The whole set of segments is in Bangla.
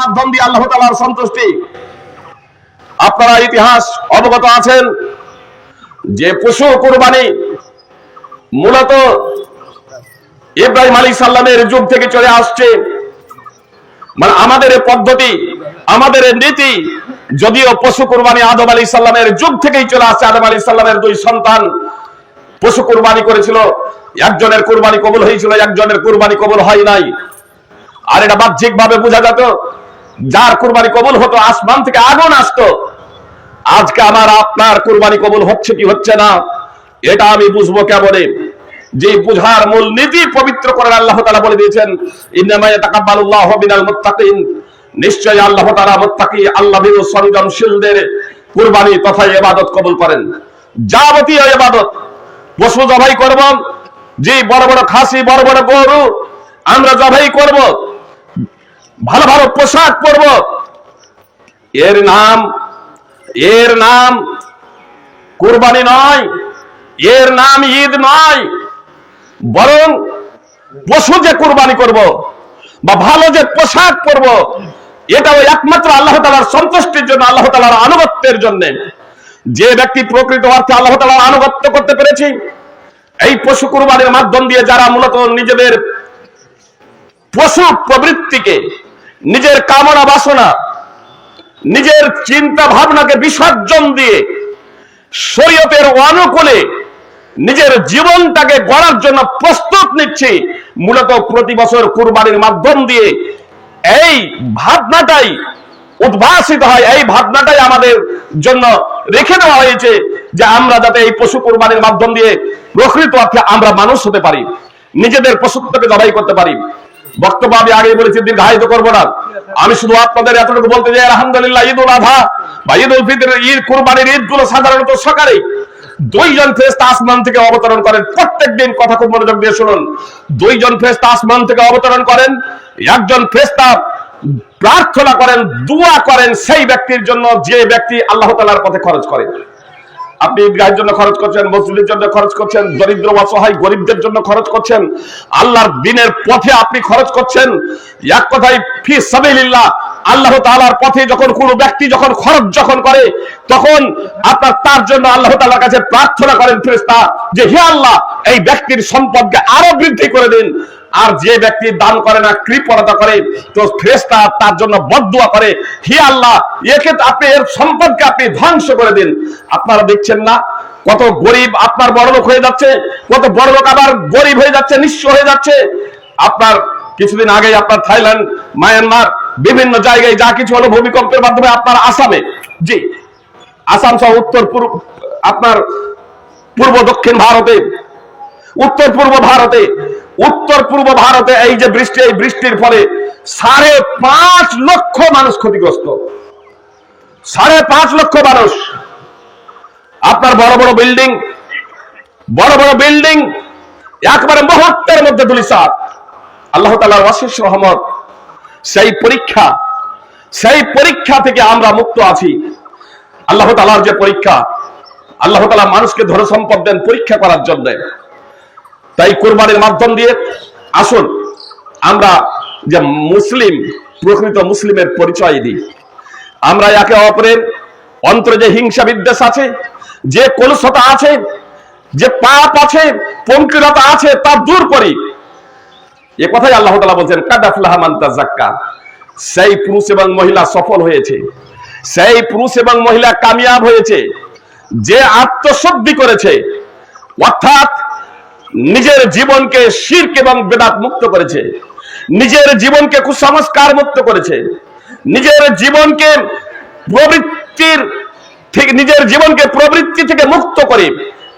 মাধ্যম দিয়ে আল্লাহ তালার সন্তুষ্টি। আপনারা ইতিহাস অবগত আছেন যে পশু কোরবানি মূলত ইব্রাহিম আলী সাল্লামের যুগ থেকে চলে আসছে। মানে আমাদের পদ্ধতি, আমাদের নীতি, যদিও পশু কোরবানি আদম আলী সাল্লামের যুগ থেকেই চলে আসছে। আদম আলী সাল্লামের দুই সন্তান পশু কোরবানি করেছিল। একজনের কোরবানি কবুল হয়েছিল, একজনের কোরবানি কবুল হয় নাই। আর এটা বাহ্যিক ভাবে বোঝা যেত যার কোরবানি কবুল হতো, আসমান থেকে আগুন আসতো। আজকে আমার আপনার কোরবানি কবুল হচ্ছে কি হচ্ছে না, এটা আমি বুঝব কেমনে? যে বুঝার মূল নীতি পবিত্র করার আল্লাহ তাআলা বলে দিয়েছেন নিশ্চয়ই আল্লাহ তাআলা মোত্তাকি, আল্লাহ সংযমশীলদের কুরবানি তথা এবাদত কবুল করেন। যাবতীয় ইবাদত পশু জবাই করব যে বড় বড় খাসি, বড় বড় গরু, আমরা জবাই করব ভালো ভালো পোশাক পরব। এর নাম এর নাম কুরবানি নয়, এর নাম ঈদ নয়, বরং পশু যে কুরবানি করব বা ভালো যে পোশাক পরব এটা ওই একমাত্র আল্লাহ তালার সন্তুষ্টির জন্য, আল্লাহ তালার আনুগত্যের জন্য। যে ব্যক্তি প্রকৃত অর্থে আল্লাহ তালার আনুগত্য করতে পেরেছি, এই পশু কুরবানির মাধ্যম দিয়ে যারা মূলত নিজেদের পশু প্রবৃত্তিকে নিজের কামনা বাসনা, নিজের চিন্তা ভাবনাকে বিসর্জন দিয়ে শরীয়তের অনুকূলে নিজের জীবনটাকে গড়ার জন্য প্রস্তুত নিচ্ছি। মূলত প্রতি বছর কুরবানির মাধ্যম দিয়ে এই ভাবনাটাই উদ্ভাসিত হয়। এই ভাবনাটাই আমাদের জন্য রেখে দেওয়া হয়েছে যে আমরা যাতে এই পশু কুরবানির মাধ্যম দিয়ে প্রকৃত অর্থে আমরা মানুষ হতে পারি, নিজেদের পশুত্বকে জবাই করতে পারি। বক্তব্য আমি আগেই বলেছি, দীর্ঘায়িত করব না। আমি শুধু আপনাদের এতটুকু বলতে চাই, আলহামদুলিল্লাহ ঈদ উল আধা বা ঈদ উল ফিতর ঈদ, কুরবানির ঈদগুলো সাধারণত সকালে দুইজন ফেরেশতা আসমান থেকে অবতরণ করেন। প্রত্যেক দিন কথা খুব মনোযোগ দিয়ে শুনুন। দুইজন ফেরেশতা আসমান থেকে অবতরণ করেন, একজন ফেরেশতা প্রার্থনা করেন, দোয়া করেন সেই ব্যক্তির জন্য যে ব্যক্তি আল্লাহ তাআলার পথে খরচ করে। আপনি ঈদগাহের জন্য খরচ করছেন, মসজিদের জন্য খরচ করছেন, দরিদ্র, অসহায়, গরিবদের জন্য খরচ করছেন, আল্লাহর দিনের পথে আপনি খরচ করছেন। এক কথায়, ফি সাবিলিল্লাহ, আল্লাহ তাআলার পথে যখন কোনো ব্যক্তি যখন খরচ যখন করে, তখন আপনার তার জন্য আল্লাহ তাআলার কাছে প্রার্থনা করেন ফেরেশতা যে, হে আল্লাহ, এই ব্যক্তির সম্পদকে আরও বৃদ্ধি করে দিন। আর যে ব্যক্তি দান করে না, কৃপণতা করে, তো ফেরেশতা তার জন্য বদদুয়া করে, হে আল্লাহ, একে আপনি এর সম্পদকে আপনি ধ্বংস করে দিন। আপনারা দেখছেন না কত গরিব আপনার বড় লোক হয়ে যাচ্ছে, কত বড় লোক আবার গরিব হয়ে যাচ্ছে, নিঃস্ব হয়ে যাচ্ছে। আপনার কিছুদিন আগে আপনার থাইল্যান্ড, মায়ানমার, বিভিন্ন জায়গায় যা কিছু হলো ভূমিকম্পের মাধ্যমে আপনার আসামে। জি, আসাম সহ উত্তর পূর্ব, আপনার পূর্ব দক্ষিণ ভারতে, উত্তর পূর্ব ভারতে উত্তর পূর্ব ভারতে এই যে বৃষ্টি, এই বৃষ্টির ফলে সাড়ে পাঁচ লক্ষ মানুষ ক্ষতিগ্রস্ত। সাড়ে পাঁচ লক্ষ মানুষ। আপনার বড় বড় বিল্ডিং, বড় বড় বিল্ডিং, একবারে মুহূর্তের মধ্যে ধুলিসাত আল্লাহ তালার অশেষ রহমত, সেই পরীক্ষা সেই পরীক্ষা থেকে আমরা মুক্ত আছি। আল্লাহ তালার যে পরীক্ষা, আল্লাহ তালা মানুষকে ধরে সম্পদ দেন পরীক্ষা করার জন্য। তাই কোরবানির মাধ্যম দিয়ে আসুন, আমরা যে মুসলিম, প্রকৃত মুসলিমের পরিচয় দিই। আমরা একে অপরের অন্তরে যে হিংসা বিদ্বেষ আছে, যে কলুষতা আছে, যে পাপ আছে, পঙ্কিলতা আছে, তা দূর করি। এ কথাই আল্লাহ তালা বলছেন, কাদাফলাহ মান্তা জাক্কা সেই পুরুষ এবং মহিলা সফল হয়েছে। সেই পুরুষ এবং মহিলা কামিয়াব হয়েছে। যে আত্মশুদ্ধি করেছে। অর্থাৎ নিজের জীবনকে শির্ক এবং বেদাত মুক্ত করেছে। নিজের জীবনকে কুসংস্কার মুক্ত করেছে। নিজের জীবনকে প্রবৃত্তির থেকে নিজের জীবনকে প্রবৃত্তি থেকে মুক্ত করে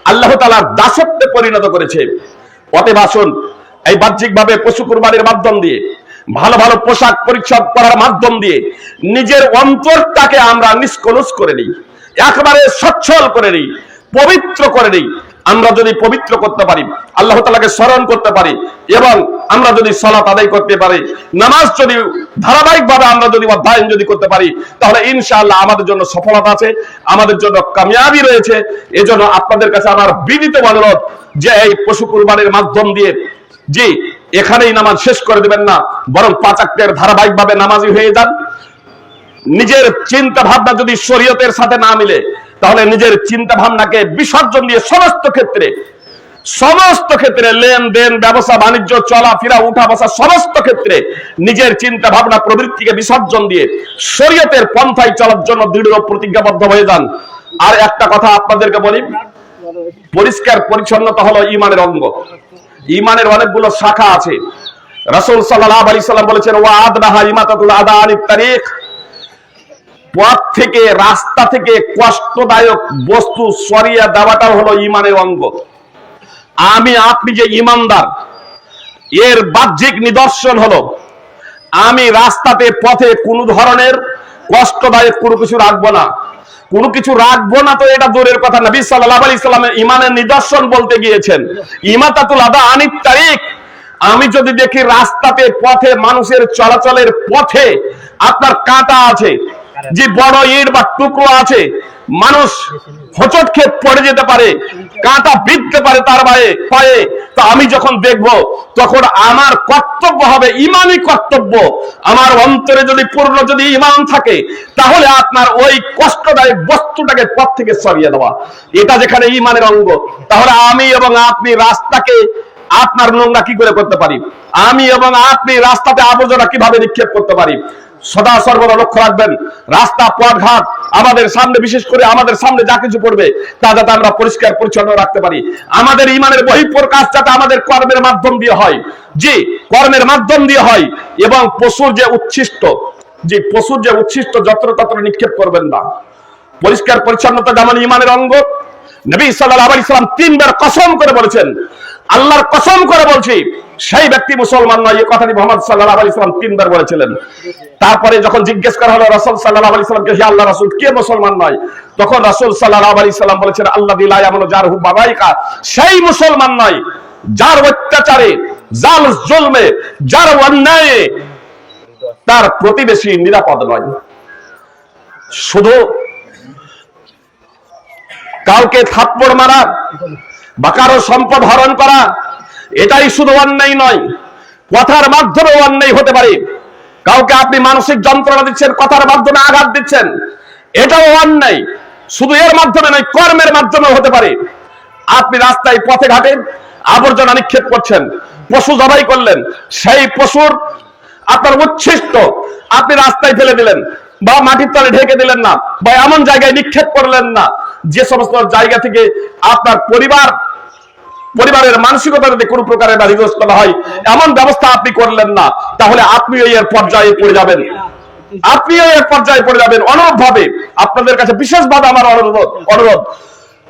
আল্লাহ তালার দাসত্বে পরিণত করেছে। অতএব আসুন, এই বাহ্যিক ভাবে পশু কুরবানির মাধ্যম দিয়ে, ভালো ভালো পোশাক পরিচ্ছদ করার মাধ্যম দিয়ে নিজের অন্তরটাকে আমরা নিষ্কলুষ করে নিই। একবারে সচ্ছল করে নিই, পবিত্র করে নিই। আমরা যদি পবিত্র করতে পারি, আল্লাহ তালাকে স্মরণ করতে পারি এবং আমরা যদি সলাত আদায় করতে পারি, নামাজ যদি ধারাবাহিক ভাবে আমরা যদি অধ্যয়ন যদি করতে পারি, তাহলে ইনশাআল্লাহ আমাদের জন্য সফলতা আছে, আমাদের জন্য কামিয়াবি রয়েছে। এজন্য আপনাদের কাছে আমার বিনীত অনুরোধ যে এই পশু কুরবানির মাধ্যম দিয়ে জি, এখানেই নামাজ শেষ করে দিবেন না, বরং পাঁচ আক্তের ধারাবাহিক ভাবে নামাজি হয়ে যান। নিজের চিন্তা ভাবনা যদি শরীয়তের সাথে না মিলে তাহলে নিজের চিন্তা ভাবনাকে বিসর্জন দিয়ে সমস্ত ক্ষেত্রে সমস্ত ক্ষেত্রে লেনদেন, ব্যবসা, বাণিজ্য, চলাফেরা উঠা বসা সমস্ত ক্ষেত্রে নিজের চিন্তা ভাবনা প্রবৃত্তিকে বিসর্জন দিয়ে শরীয়তের পন্থায় চলার জন্য দৃঢ় প্রতিজ্ঞাবদ্ধ হয়ে যান। আর একটা কথা আপনাদেরকে বলি, পরিষ্কার পরিচ্ছন্নতা হলো ইমানের অঙ্গ। ইমানের অনেকগুলো শাখা আছে। রাসূল সাল্লাল্লাহু আলাইহি সাল্লাম বলেছেন, ওয়া আদনাহা ইমাতাতুল আদা আনিত তারিখ। পথ থেকে, রাস্তা থেকে কষ্টদায়ক বস্তু সরিয়ে দেওয়াটাও হলো ইমানের অঙ্গ। আমি, আপনি যে ইমানদার, এর বাহ্যিক নিদর্শন হলো, আমি রাস্তাতে, পথে কোনো ধরনের কষ্টদায়ক কোনো কিছু রাখব না। কোনো কিছু রাখব না তো এটা দূরের কথা। নবী সাল্লাল্লাহু আলাইহি সাল্লামের ইমানের নিদর্শন বলতে গিয়েছেন, ইমাতাতুল আদা আনিত তারিখ আমি যদি দেখি রাস্তাতে, পথে মানুষের চলাচলের পথে আপনার কাঁটা আছে যে বড় ইট বা টুকরো আছে, মানুষ হোঁচট খেয়ে পড়ে যেতে পারে, কাঁটা বিঁধতে পারে তার পায়ে পায়ে। তো আমি যখন দেখব, তখন আমার কর্তব্য হবে ইমানই কর্তব্য। আমার অন্তরে যদি পূর্ণ যদি ইমান থাকে, তাহলে আপনার ওই কষ্টদায়ক বস্তুটাকে পথ থেকে সরিয়ে দেওয়া। এটা যেখানে ইমানের অঙ্গ, তাহলে আমি এবং আপনি রাস্তাকে, আপনার নোংরা কি করে করতে পারি? আমি এবং আপনি রাস্তাতে আবর্জনা কীভাবে নিক্ষেপ করতে পারি? সদা সর্বদা লক্ষ্য রাখবেন, রাস্তা, পথঘাট, আমাদের সামনে, বিশেষ করে আমাদের সামনে যা কিছু পড়বে, তা যাতে আমরা পরিষ্কার, পরিচ্ছন্ন রাখতে পারি। আমাদের ইমানের বহিঃপ্রকাশ যাতে আমাদের কর্মের মাধ্যম দিয়ে হয়। জি, কর্মের মাধ্যম দিয়ে হয় এবং পশুর যে উচ্ছিষ্ট যে পশুর যে উচ্ছিষ্ট, যত্র তত্র নিক্ষেপ করবেন না। পরিষ্কার, পরিচ্ছন্নতা যেমন ইমানের অঙ্গ নবী সাল্লাল্লাহু আলাইহি সাল্লাম তিনবার কসম করে বলেছেন, আল্লাহর কসম করে বলছি, সেই ব্যক্তি মুসলমান নয়, এই কথাটি মোহাম্মদ সাল্লাল্লাহু আলাইহি সাল্লাম তিনবার বলেছিলেন। তারপরে যখন জিজ্ঞেস করা হলো, রাসূল সাল্লাল্লাহু আলাইহি সাল্লামকে, হে আল্লাহ রাসূল, কে মুসলমান নয়? তখন রাসূল সাল্লাল্লাহু আলাইহি সাল্লাম বলেছেন, আল্লাহ দিলা এমন যার হু বাবাইকা সেই মুসলমান নয় যার অত্যাচারে জাল জুলমে, যার অন্যায়ে তার প্রতিবেশী নিরাপদ নয়। শুধু কাউকে থাপ্পড় মারা বা কারও সম্পদ হরণ করা, এটাই শুধু অন্যায় নয়, কথার মাধ্যমেও অন্যায় হতে পারে। কাউকে আপনি মানসিক যন্ত্রণা দিচ্ছেন, কথার মাধ্যমে আঘাত দিচ্ছেন, এটাও অন্যায়। শুধু এর মাধ্যমে নয়, কর্মের মাধ্যমে হতে পারে। আপনি রাস্তায় পথে ঘাটে আবর্জনা নিক্ষেপ করছেন, পশু জবাই করলেন, সেই পশুর আপনার উচ্ছিষ্ট আপনি রাস্তায় ফেলে দিলেন, বা মাটির তলে ঢেকে দিলেন না, বা এমন জায়গায় নিক্ষেপ করলেন না। যে সমস্ত জায়গা থেকে আপনার পরিবার, পরিবারের মানসিকতা যদি কোনো প্রকারের বাধিগ্রস্ত না হয়, এমন ব্যবস্থা আপনি করলেন না, তাহলে আপনিও এর পর্যায়ে পড়ে যাবেন। আপনিও এর পর্যায়ে পড়ে যাবেন। অনুরূপ ভাবে আপনাদের কাছে বিশেষভাবে আমার অনুরোধ অনুরোধ।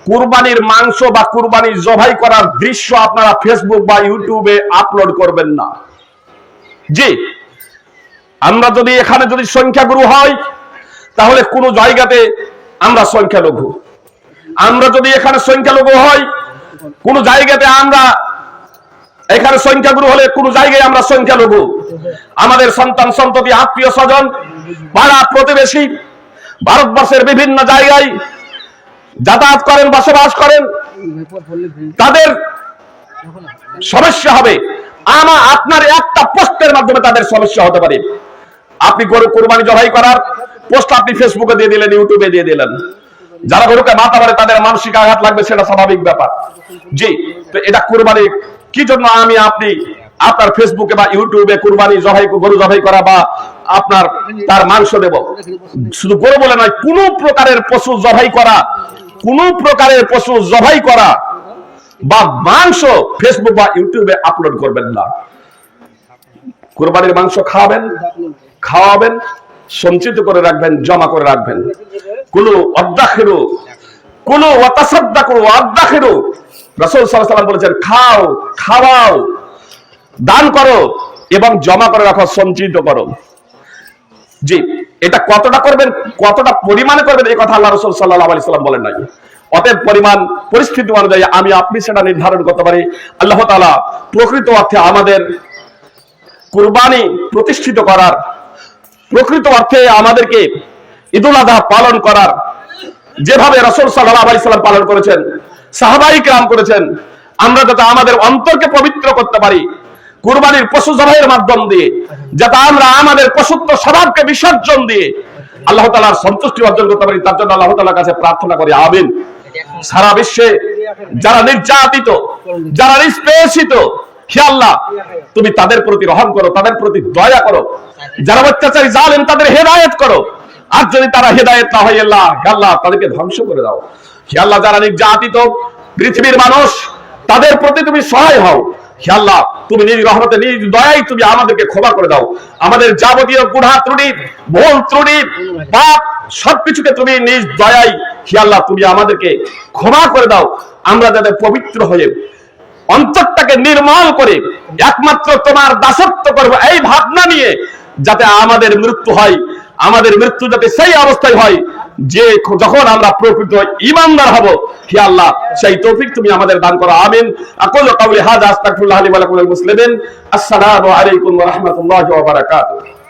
কুরবানির মাংস বা কুরবানির জবাই করার দৃশ্য আপনারা ফেসবুক বা ইউটিউবে আপলোড করবেন না। জি, আমরা যদি এখানে যদি সংখ্যাগুরু হয়, তাহলে কোন জায়গাতে আমরা সংখ্যালঘু। আমরা যদি এখানে সংখ্যালঘু হয় কোন জায়গাতে আমরা এখানে সংখ্যাগুরু হলে কোন জায়গায় আমরা সংখ্যালঘু। আমাদের সন্তান সন্ততি, আত্মীয় স্বজন, পাড়া প্রতিবেশী, ভারতবর্ষের বিভিন্ন জায়গায় যাতায়াত করেন, বসবাস করেন, তাদের সমস্যা হবে। আমা আপনার একটা পোস্টের মাধ্যমে তাদের সমস্যা হতে পারে। আপনি গরু কোরবানি জবাই করার পোস্ট আপনি ফেসবুকে দিয়ে দিলেন ইউটিউবে দিয়ে দিলেন। যারা গরুকে মাথা মারে তাদের মানসিক আঘাত লাগবে, সেটা স্বাভাবিক ব্যাপার। জি, তো এটা কোরবানি। কি জন্য আমি আপনি আপনার ফেসবুকে বা ইউটিউবে কুরবানি জবাই, গরু জবাই করা বা আপনার তার মাংস দেব? শুধু গরু বলে নয়, কোন প্রকারের পশু জবাই করা, কোন প্রকারের পশু জবাই করা বা মাংস ফেসবুক বা ইউটিউবে আপলোড করবেন না। কোরবানির মাংস খাওয়াবেন খাওয়াবেন সঞ্চিত করে রাখবেন, জমা করে রাখবেন। কুলু অদ্দাখিরু কুলু ওয়াতাসাদ্দা করু অদ্দাখিরু। রাসূল সাল্লাম বলেছেন, খাও, খাওয়াও, দান করো এবং জমা করে রাখো, সঞ্চিত করো। জি, এটা কতটা করবেন, কতটা পরিমাণে করবেন, এই কথা আল্লাহ রসুল সাল্লাহ আলি সাল্লাম বলেন নাই। অতএব পরিমাণ, পরিস্থিতি অনুযায়ী আমি আপনি সেটা নির্ধারণ করতে পারি। আল্লাহ তালা প্রকৃত অর্থে আমাদের কুরবানি প্রতিষ্ঠিত করার প্রকৃত অর্থে আমাদেরকে ঈদুল আজহা পালন করার, যেভাবে রসুল সাল্লাহ আলি সাল্লাম পালন করেছেন, সাহাবাই কাম করেছেন, আমরা যাতে আমাদের অন্তরকে পবিত্র করতে পারি, কুরবানির পশু জবাইয়ের মাধ্যম দিয়ে, যাতে আমরা আমাদের পশুত্ব স্বভাবকে বিসর্জন দিয়ে আল্লাহ তালার সন্তুষ্টি অর্জন করতে পারি, তার জন্য আল্লাহ তালার কাছে প্রার্থনা করি, আমিন। সারা বিশ্বে যারা নির্যাতিত, যারা নিষ্পেষিত, হে তুমি তাদের প্রতি রহম করো, তাদের প্রতি দয়া করো। যারা অত্যাচারী জালেন তাদের হেদায়েত করো। আর যদি তারা হেদায়েত না হয়, আল্লাহ আল্লাহ, তাদেরকে ধ্বংস করে দাও। হে আল্লাহ, যারা নির্যাতিত পৃথিবীর মানুষ, তাদের প্রতি তুমি সহায় হও। হে আল্লাহ, তুমি নিজ রহমতে, নিজ দয়াই তুমি আমাদেরকে ক্ষমা করে দাও। আমাদের যাবতীয় ত্রুটি, ভুল ত্রুটি, পাপ, সবকিছুকে তুমি নিজ দয়াই হে আল্লাহ, তুমি আমাদেরকে ক্ষমা করে দাও। আমরা যাতে পবিত্র হয়ে অন্তরটাকে নির্মল করে, একমাত্র তোমার দাসত্ব করব। এই ভাবনা নিয়ে যাতে আমাদের মৃত্যু হয়, আমাদের মৃত্যু যাতে সেই অবস্থায় হয়, যে যখন আমরা প্রকৃত ইমানদার হব, হে আল্লাহ, সেই তৌফিক তুমি আমাদের দান করো, আমিন। আকুল কাউলি হাদা, আস্তাগফিরুল্লাহ লি ওয়া লাকুম মুসলিমিন আসসালামু আলাইকুম ওয়া রাহমাতুল্লাহি ওয়া বারাকাতুহু।